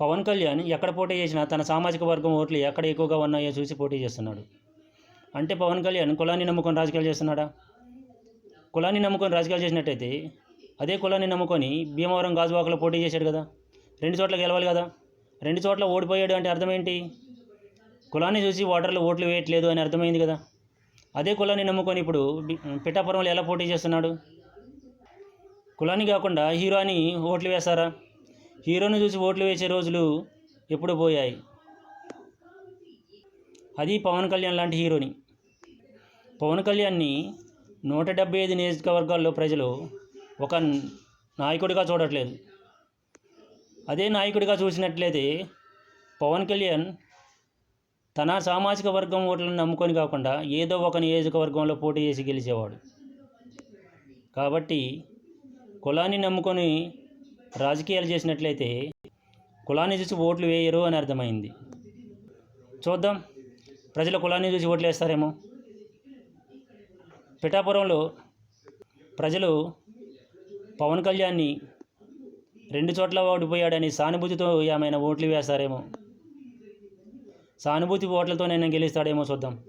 పవన్ కళ్యాణ్ ఎక్కడ పోటీ చేసినా తన సామాజిక వర్గం ఓట్లు ఎక్కడ ఎక్కువగా ఉన్నాయో చూసి పోటీ చేస్తున్నాడు. అంటే పవన్ కళ్యాణ్ కులాన్ని నమ్ముకొని రాజకీయాలు చేస్తున్నాడా? కులాన్ని నమ్ముకొని రాజకీయాలు చేసినట్టయితే అదే కులాన్ని నమ్ముకొని భీమవరం గాజువాకలో పోటీ చేశాడు కదా. రెండు చోట్ల గెలవాలి కదా. రెండు చోట్ల ఓడిపోయాడు అంటే అర్థం ఏంటి? కులాన్ని చూసి ఓటర్లు ఓట్లు వేయట్లేదు అని అర్థమైంది కదా. అదే కులాన్ని నమ్ముకొని ఇప్పుడు పిఠాపురంలో ఎలా పోటీ చేస్తున్నాడు? కులాన్ని కాకుండా హీరో అని ఓట్లు వేస్తారా? హీరోని చూసి ఓట్లు వేసే రోజులు ఎప్పుడు పోయాయి. అది పవన్ కళ్యాణ్ లాంటి హీరోని. పవన్ కళ్యాణ్ని నూట డెబ్బై ఐదు నియోజకవర్గాల్లో ప్రజలు ఒక నాయకుడిగా చూడట్లేదు. అదే నాయకుడిగా చూసినట్లయితే పవన్ కళ్యాణ్ తన సామాజిక వర్గం ఓట్లను నమ్ముకొని కాకుండా ఏదో ఒక నియోజకవర్గంలో పోటీ చేసి గెలిచేవాడు. కాబట్టి కులాన్ని నమ్ముకొని రాజకీయాలు చేసినట్లయితే కులాన్ని చూసి ఓట్లు వేయరు అని అర్థమైంది. చూద్దాం. ప్రజలు కులాన్ని చూసి ఓట్లు వేస్తారేమో. పిఠాపురంలో ప్రజలు పవన్ కళ్యాణ్ని రెండు చోట్ల ఓడిపోయాడని సానుభూతితో ఏమైనా ఓట్లు వేస్తారేమో. సానుభూతి ఓట్లతో నేను గెలుస్తాడేమో చూద్దాం.